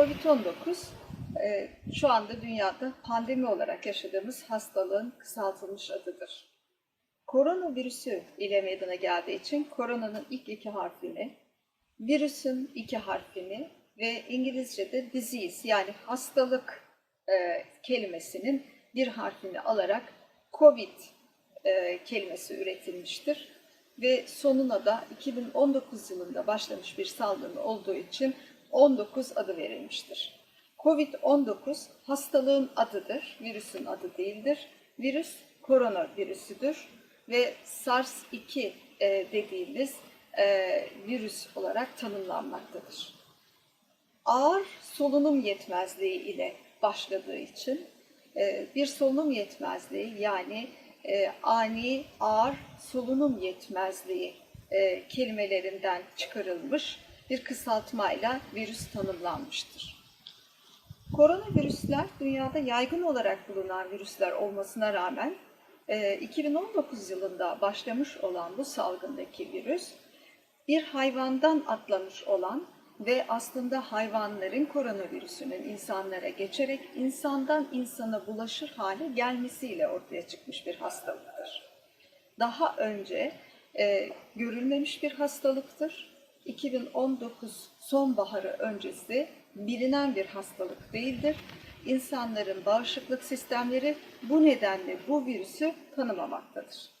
Covid-19 e, şu anda dünyada pandemi olarak yaşadığımız hastalığın kısaltılmış adıdır. Koronavirüsü ile meydana geldiği için koronanın ilk iki harfini, virüsün iki harfini ve İngilizce'de disease yani hastalık e, kelimesinin bir harfini alarak COVID e, kelimesi üretilmiştir. Ve sonuna da 2019 yılında başlamış bir salgın olduğu için 19 adı verilmiştir. Covid-19 hastalığın adıdır, virüsün adı değildir. Virüs koronavirüsüdür ve SARS-2 e, dediğimiz e, virüs olarak tanımlanmaktadır. Ağır solunum yetmezliği ile başladığı için e, bir solunum yetmezliği yani ani ağır solunum yetmezliği kelimelerinden çıkarılmış bir kısaltmayla virüs tanımlanmıştır. Koronavirüsler dünyada yaygın olarak bulunan virüsler olmasına rağmen e, 2019 yılında başlamış olan bu salgındaki virüs bir hayvandan atlamış olan ve aslında hayvanların koronavirüsünün insanlara geçerek insandan insana bulaşır hale gelmesiyle ortaya çıkmış bir hastalıktır. Daha önce e, görülmemiş bir hastalıktır. 2019 sonbaharı öncesi bilinen bir hastalık değildir. İnsanların bağışıklık sistemleri bu nedenle bu virüsü tanımamaktadır.